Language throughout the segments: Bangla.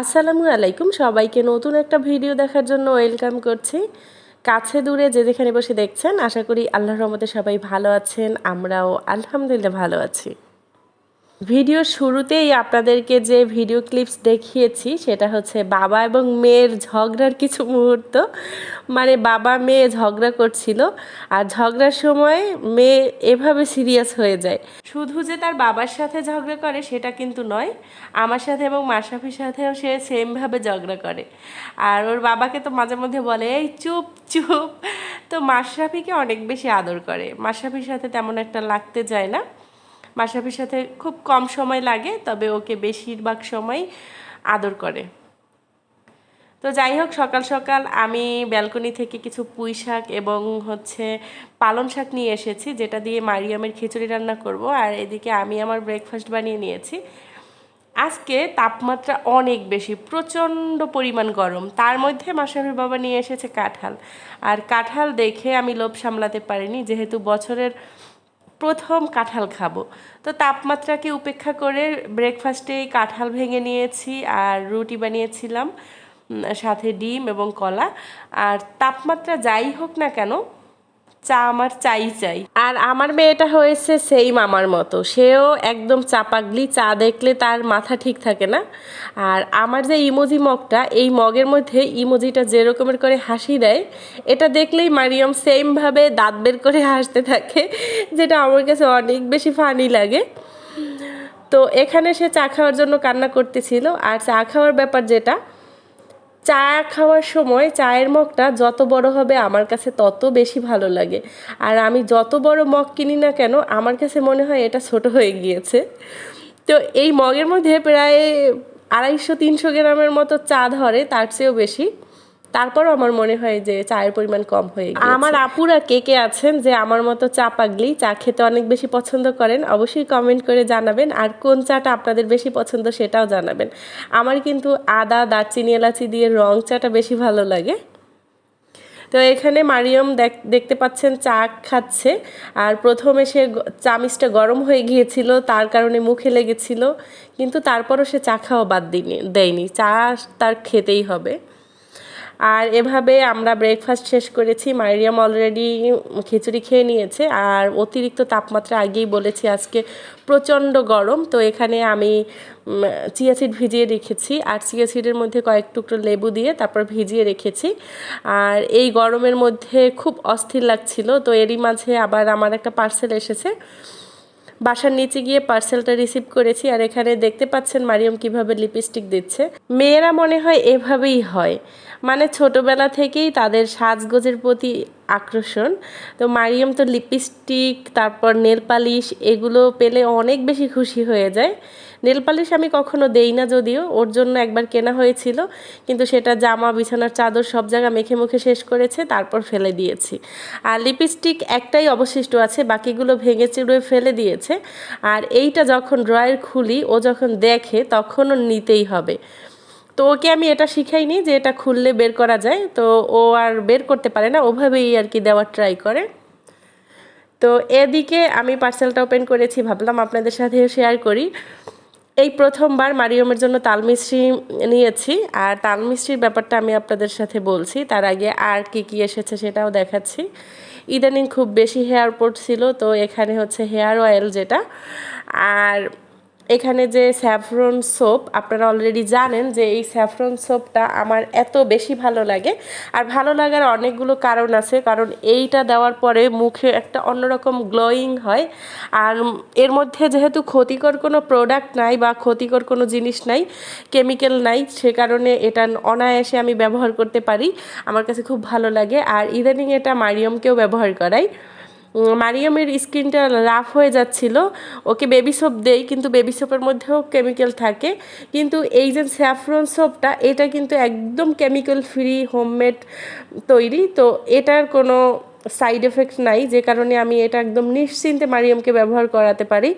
আসসালামু আলাইকুম। সবাইকে নতুন একটা ভিডিও দেখার জন্য ওয়েলকাম করছি। কাছে দূরে যে যেখানে বসে দেখছেন, আশা করি আল্লাহর রহমতে সবাই ভালো আছেন, আমরাও আলহামদুলিল্লাহ ভালো আছি। ভিডিওর শুরুতেই আপনাদেরকে যে ভিডিও ক্লিপস দেখিয়েছি, সেটা হচ্ছে বাবা এবং মেয়ের ঝগড়ার কিছু মুহূর্ত। মানে বাবা মেয়ে ঝগড়া করছিল আর ঝগড়ার সময় মেয়ে এভাবে সিরিয়াস হয়ে যায়। শুধু যে তার বাবার সাথে ঝগড়া করে, সেটা কিন্তু নয়, আমার সাথে এবং মাসাফির সাথেও সে সেমভাবে ঝগড়া করে। আর ওর বাবাকে তো মাঝে মধ্যে বলে, এই চুপ চুপ। তো মাশরাফিকে অনেক বেশি আদর করে। মাশরাফির সাথে তেমন একটা লাগতে যায় না। মাশরাফির সাথে খুব কম সময় লাগে, তবে ওকে বেশিরভাগ সময় আদর করে। তো যাই হোক, সকাল সকাল আমি ব্যালকনি থেকে কিছু পুঁই শাক এবং হচ্ছে পালং শাক নিয়ে এসেছি, যেটা দিয়ে মারিয়ামের খিচুড়ি রান্না করব। আর এদিকে আমি আমার ব্রেকফাস্ট বানিয়ে নিয়েছি। আজকে তাপমাত্রা অনেক বেশি, প্রচণ্ড পরিমাণ গরম। তার মধ্যে মাসাফির বাবা নিয়ে এসেছে কাঁঠাল। আর কাঁঠাল দেখে আমি লোভ সামলাতে পারিনি, যেহেতু বছরের প্রথম কাঁঠাল খাব। তো তাপমাত্রাকে উপেক্ষা করে ব্রেকফাস্টে কাঁঠাল ভেঙে নিয়েছি আর রুটি বানিয়েছিলাম সাথে ডিম এবং কলা। আর তাপমাত্রা যাই হোক না কেন চা আমার চাই চাই। আর আমার মেয়েটা হয়েছে সেই মামার মতো। সেও একদম চাপাগলি, চা দেখলে তার মাথা ঠিক থাকে না। আর আমার যে ইমোজি মগটা, এই মগের মধ্যে ইমোজিটা যেরকমের করে হাসি দেয়, এটা দেখলেই মারিয়ম সেমভাবে দাঁত বের করে হাসতে থাকে, যেটা আমার কাছে অনেক বেশি ফানি লাগে। তো এখানে সে চা খাওয়ার জন্য কান্না করতেছিল। আর চা খাওয়ার ব্যাপার যেটা চা খাওয়ার সময় চায়ের মগটা যত বড় হবে আমার কাছে তত বেশি ভালো লাগে। আর আমি যত বড় মগ কিনি না কেন, আমার কাছে মনে হয় এটা ছোট হয়ে গিয়েছে। তো এই মগের মধ্যে প্রায় আড়াইশো তিনশো গ্রামের মতো চা ধরে, তার চেয়েও বেশি। তারপরও আমার মনে হয় যে চায়ের পরিমাণ কম হয়ে গেছে আমার আপুরা কে কে আছেন যে আমার মতো চা পাগলি, চা খেতে অনেক বেশি পছন্দ করেন, অবশ্যই কমেন্ট করে জানাবেন। আর কোন চাটা আপনাদের বেশি পছন্দ সেটাও জানাবেন। আমার কিন্তু আদা, দারচিনি, এলাচি দিয়ে রং চাটা বেশি ভালো লাগে। তো এখানে মারিয়ম দেখ- দেখতে পাচ্ছেন চা খাচ্ছে। আর প্রথমে সে চামিচটা গরম হয়ে গিয়েছিল, তার কারণে মুখে লেগেছিল। কিন্তু তারপরও সে চা খাওয়া বাদ দিনি দেয়নি। চা তার খেতেই হবে। আর এভাবে আমরা ব্রেকফাস্ট শেষ করেছি। মারিয়াম অলরেডি খিচুড়ি খেয়ে নিয়েছে। আর অতিরিক্ত তাপমাত্রা আগেই বলেছি, আজকে প্রচণ্ড গরম। তো এখানে আমি চিয়া সিড ভিজিয়ে রেখেছি। আর চিয়া সিডের মধ্যে কয়েক টুকরো লেবু দিয়ে তারপর ভিজিয়ে রেখেছি। আর এই গরমের মধ্যে খুব অস্থির লাগছিল। তো এরই মাঝে আবার আমার একটা পার্সেল এসেছে। বাসার নিচে গিয়ে পার্সেলটা রিসিভ করেছি আর এখানে দেখতে পাচ্ছেন মারিয়ম কীভাবে লিপস্টিক দিচ্ছে। মেয়েরা মনে হয় এভাবেই হয়। মানে ছোটবেলা থেকেই তাদের সাজগোজের প্রতি আকর্ষণ। তো মারিয়ম তো লিপস্টিক তারপর নেল পালিশ এগুলো পেলে অনেক বেশি খুশি হয়ে যায়। নেল পালিশ আমি কখনো দেই না যদিও, ওর জন্য একবার কেনা হয়েছিল, কিন্তু সেটা জামা, বিছানার চাদর সব জায়গা মেখে মুখে শেষ করেছে, তারপর ফেলে দিয়েছি। আর লিপস্টিক একটাই অবশিষ্ট আছে, বাকিগুলো ভেঙে চিড়ে ফেলে দিয়েছে। আর এইটা যখন ড্রয়ার খুলি, ও যখন দেখে, তখনও নিতেই হবে। তো ওকে আমি এটা শিখাইনি যে এটা খুললে বের করা যায়, তো ও আর বের করতে পারে না, ওভাবেই আর কি দেওয়ার ট্রাই করে। তো এদিকে আমি পার্সেলটা ওপেন করেছি, ভাবলাম আপনাদের সাথে শেয়ার করি। এই প্রথমবার মারিয়মের জন্য তালমিশ্রি নিয়েছি, আর তালমিশ্রির ব্যাপারটা আমি আপনাদের সাথে বলছি। তার আগে আর কি কি এসেছে সেটাও দেখাচ্ছি। ইদানিং খুব বেশি হেয়ার ছিল, তো এখানে হচ্ছে হেয়ার অয়েল যেটা। আর এখানে যে স্যাফরন সোপ, আপনারা অলরেডি জানেন যে এই স্যাফরন সোপটা আমার এত বেশি ভালো লাগে। আর ভালো লাগার অনেকগুলো কারণ আছে, কারণ এইটা দেওয়ার পরে মুখে একটা অন্যরকম গ্লোয়িং হয়। আর এর মধ্যে যেহেতু ক্ষতিকর কোনো প্রোডাক্ট নাই বা ক্ষতিকর কোনো জিনিস নাই কেমিক্যাল নাই, সে কারণে এটা অনায়াসে আমি ব্যবহার করতে পারি। আমার কাছে খুব ভালো লাগে। আর ইদানিং এটা মারিয়মকেও ব্যবহার করাই। মারিয়ামের স্কিনটা রাফ হয়ে যাচ্ছিল। ওকে বেবি সোপ দেই কিন্তু বেবি সোপের মধ্যেও কেমিক্যাল থাকে। কিন্তু এই যে স্যাফরন সোপটা এটা কিন্তু একদম কেমিক্যাল ফ্রি হোমমেড তৈরি। তো এটার কোনো সাইড এফেক্ট নাই যে কারণে আমি এটা একদম নিশ্চিন্তে মারিয়ামকে ব্যবহার করাতে পারি।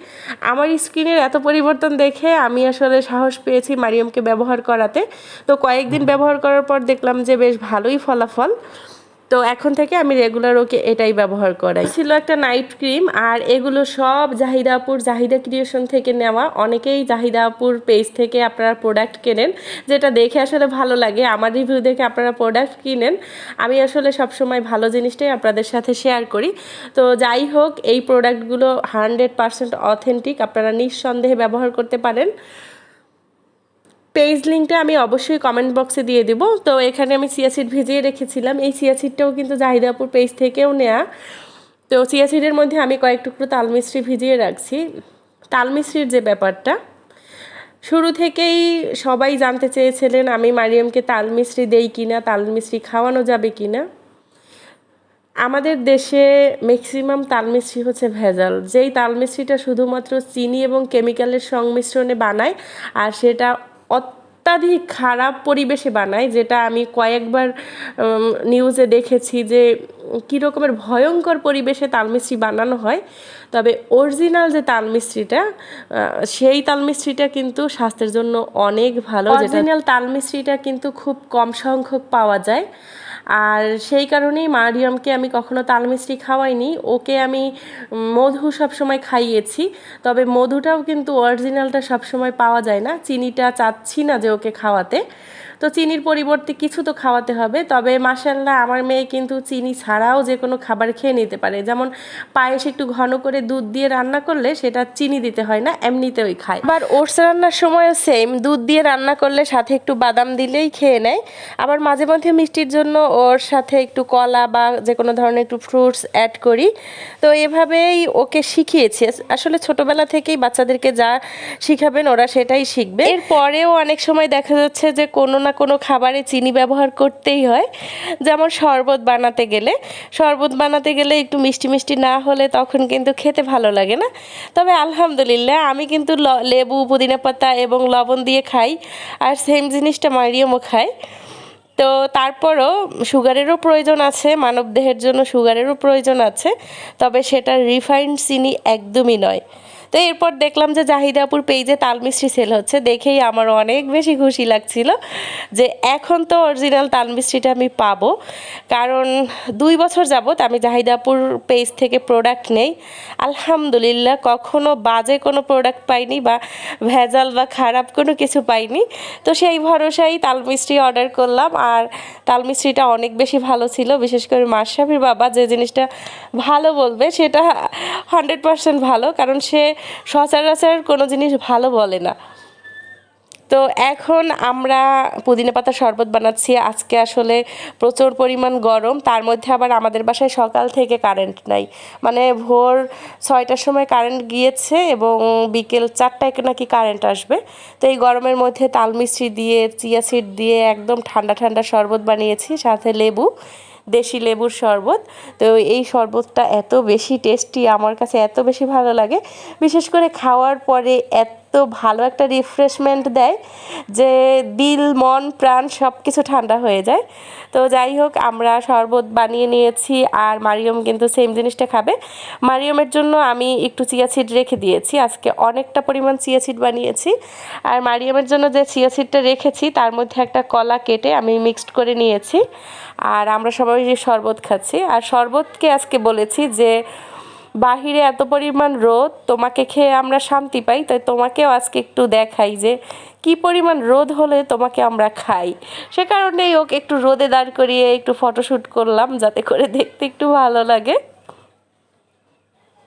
আমার স্কিনের এত পরিবর্তন দেখে আমি আসলে সাহস পেয়েছি মারিয়ামকে ব্যবহার করাতে। তো কয়েকদিন ব্যবহার করার পর দেখলাম যে বেশ ভালোই ফলাফল। তো এখন থেকে আমি রেগুলার ওকে এটাই ব্যবহার করাই। ছিল একটা নাইট ক্রিম আর এগুলো সব জাহিদাপুর, জাহিদা ক্রিয়েশন থেকে নেওয়া। অনেকেই জাহিদাপুর পেজ থেকে আপনারা প্রোডাক্ট কেনেন, যেটা দেখে আসলে ভালো লাগে। আমার রিভিউ দেখে আপনারা প্রোডাক্ট কিনেন। আমি আসলে সবসময় ভালো জিনিসটাই আপনাদের সাথে শেয়ার করি। তো যাই হোক, এই প্রোডাক্টগুলো হান্ড্রেড পারসেন্ট অথেন্টিক আপনারা নিঃসন্দেহে ব্যবহার করতে পারেন। পেজ লিঙ্কটা আমি অবশ্যই কমেন্ট বক্সে দিয়ে দেবো। তো এখানে আমি সিয়াসিড ভিজিয়ে রেখেছিলাম। এই সিয়াসিডটাও কিন্তু জাহিদাপুর পেজ থেকেও নেয়া। তো সিয়াসিডের মধ্যে আমি কয়েক টুকরো তালমিশ্রি ভিজিয়ে রাখছি। তালমিশ্রির যে ব্যাপারটা, শুরু থেকেই সবাই জানতে চেয়েছিলেন, আমি মারিয়ামকে তালমিশ্রি দেই কিনা তালমিশ্রি খাওয়ানো যাবে কিনা আমাদের দেশে ম্যাক্সিমাম তালমিশ্রি হচ্ছে ভেজাল। যেই তালমিশ্রিটা শুধুমাত্র চিনি এবং কেমিক্যালের সংমিশ্রণে বানায়, আর সেটা অত্যাধিক খারাপ পরিবেশে বানায়, যেটা আমি কয়েকবার নিউজে দেখেছি যে কী রকমের ভয়ঙ্কর পরিবেশে তালমিস্ত্রি বানানো হয়। তবে অরিজিনাল যে তালমিস্ত্রিটা সেই তালমিস্ত্রিটা কিন্তু স্বাস্থ্যের জন্য অনেক ভালো অরিজিনাল তালমিস্ত্রিটা কিন্তু খুব কম সংখ্যক পাওয়া যায়। আর সেই কারণেই মারিয়ামকে আমি কখনো তালমিষ্টি খাওয়াইনি। ওকে আমি মধু সবসময় খাইয়েছি, তবে মধুটাও কিন্তু অরিজিনালটা সবসময় পাওয়া যায় না। চিনিটা চাচ্ছি না যে ওকে খাওয়াতে। তো চিনির পরিবর্তে কিছু তো খাওয়াতে হবে। তবে মাসাল্লাহ আমার মেয়ে কিন্তু চিনি ছাড়াও যে কোনো খাবার খেয়ে নিতে পারে। যেমন পায়েস একটু ঘন করে দুধ দিয়ে রান্না করলে সেটা চিনি দিতে হয় না, এমনিতেই খায়। আবার ওটস রান্নার সময়ও সেম দুধ দিয়ে রান্না করলে সাথে একটু বাদাম দিলেই খেয়ে নেয়। আবার মাঝে মধ্যে মিষ্টির জন্য ওর সাথে একটু কলা বা যে কোনো ধরনের একটু ফ্রুটস অ্যাড করি। তো এভাবেই ওকে শিখিয়েছি। আসলে ছোটবেলা থেকেই বাচ্চাদেরকে যা শিখাবেন ওরা সেটাই শিখবে। এরপরেও অনেক সময় দেখা যাচ্ছে যে কোনো না কোনো খাবারে চিনি ব্যবহার করতেই হয়। যেমন শরবত বানাতে গেলে। শরবত বানাতে গেলে একটু মিষ্টি মিষ্টি না হলে তখন কিন্তু খেতে ভালো লাগে না। তবে আলহামদুলিল্লাহ আমি কিন্তু লেবু, পুদিনা পাতা এবং লবণ দিয়ে খাই। আর সেম জিনিসটা মারিয়ামও খায় তো তারপরও সুগারেরও প্রয়োজন আছে, মানবদেহের জন্য সুগারেরও প্রয়োজন আছে। তবে সেটা রিফাইন্ড চিনি একদমই নয়। তো এরপর দেখলাম যে জাহিদাপুর পেজে তালমিষ্টি সেল হচ্ছে। দেখেই আমার অনেক বেশি খুশি লাগছিল যে এখন তো অরিজিনাল তালমিষ্টিটা আমি পাবো। কারণ দুই বছর যাবত আমি জাহিদাপুর পেজ থেকে প্রোডাক্ট নেই। আলহামদুলিল্লাহ, কখনো বাজে কোনো প্রোডাক্ট পাইনি বা ভেজাল বা খারাপ কোনো কিছু পাইনি। তো সেই ভরসায় তালমিষ্টি অর্ডার করলাম আর তালমিষ্টিটা অনেক বেশি ভালো ছিল। বিশেষ করে মাসাফির বাবা যে জিনিসটা ভালো বলবে সেটা হান্ড্রেড পার্সেন্ট ভালো। কারণ সে সচরাচর কোনো জিনিস ভালো বলে না। তো এখন আমরা পুদিনা পাতার শরবত বানাচ্ছি। আজকে আসলে প্রচুর পরিমাণ গরম, তার মধ্যে আবার আমাদের বাসায় সকাল থেকে কারেন্ট নাই। মানে ভোর ছয়টার সময় কারেন্ট গিয়েছে এবং বিকেল চারটায় নাকি কারেন্ট আসবে। তো এই গরমের মধ্যে তালমিশ্রি দিয়ে, চিয়া সিড দিয়ে একদম ঠান্ডা ঠান্ডা শরবত বানিয়েছি, সাথে লেবু। দেশি লেবুর শরবত। তো এই শরবতটা এত বেশি টেস্টি আমার কাছে এত বেশি ভালো লাগে। বিশেষ করে খাওয়ার পরে এত ভালো একটা রিফ্রেশমেন্ট দেয় যে দিল, মন, প্রাণ সব কিছু ঠান্ডা হয়ে যায়। তো যাই হোক, আমরা শরবত বানিয়ে নিয়েছি আর মারিয়ম কিন্তু সেম জিনিসটা খাবে। মারিয়মের জন্য আমি একটু চিয়া সিড রেখে দিয়েছি। আজকে অনেকটা পরিমাণ চিয়া সিড বানিয়েছি। আর মারিয়মের জন্য যে চিয়া সিডটা রেখেছি, তার মধ্যে একটা কলা কেটে আমি মিক্সড করে নিয়েছি। আর আমরা সবাই যে শরবত খাচ্ছি। আর শরবতকে আজকে বলেছি যে বাহিরে এত পরিমাণ রোদ, তোমাকে খেয়ে আমরা শান্তি পাই। তাই তোমাকেও আজকে একটু দেখাই যে কি পরিমাণ রোদ হলে তোমাকে আমরা খাই। সে কারণেই ওকে একটু রোদে দাঁড় করিয়ে একটু ফটোশ্যুট করলাম, যাতে করে দেখতে একটু ভালো লাগে।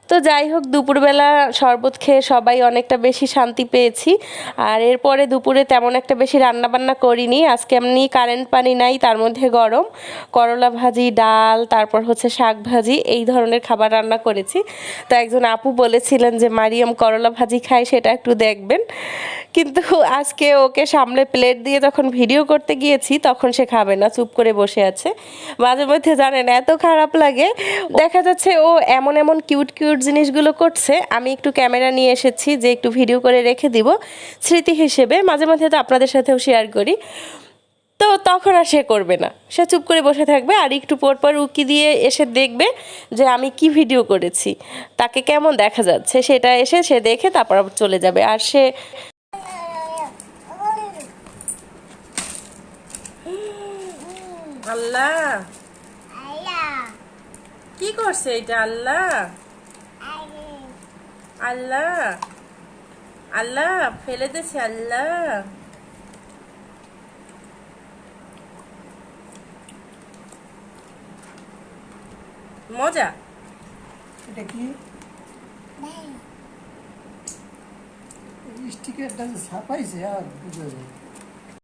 তো যাই হোক, দুপুরবেলা শরবত খেয়ে সবাই অনেকটা বেশি শান্তি পেয়েছি। আর এরপরে দুপুরে তেমন একটা বেশি রান্না বান্না করিনি। আজকে এমনি কারেন্ট পানি নাই, তার মধ্যে গরম। করলা ভাজি, ডাল, তারপর হচ্ছে শাক ভাজি, এই ধরনের খাবার রান্না করেছি। তো একজন আপু বলেছিলেন যে, মারিয়াম করলা ভাজি খায়, সেটা একটু দেখবেন। কিন্তু আজকে ওকে সামনে প্লেট দিয়ে যখন ভিডিও করতে গিয়েছি, তখন সে খাবে না, চুপ করে বসে আছে। মাঝে মধ্যে জানেন, এত খারাপ লাগে। দেখা যাচ্ছে ও এমন এমন কিউট কিউট জিনিসগুলো করছে আমি একটু ক্যামেরা নিয়ে এসেছি যে একটু ভিডিও করে রেখে দিব। স্মৃতি হিসেবে মাঝে মাঝে তো আপনাদের সাথেও শেয়ার করি। তো তখন আর সে করবে না। সে চুপ করে বসে থাকবে আর একটু পর পর উকি দিয়ে এসে দেখবে যে আমি কি ভিডিও করেছি। তাকে কেমন দেখা যাচ্ছে? সেটা এসে সে দেখে তারপর চলে যাবে। আর সে আল্লাহ! কি করছে এটা আল্লাহ? আল্লাহ। আল্লাহ ফেলে দিয়েছে আল্লাহ। মজা? এটা কি? স্টিকারটা যে ছাপাইছে আর বুঝা যায়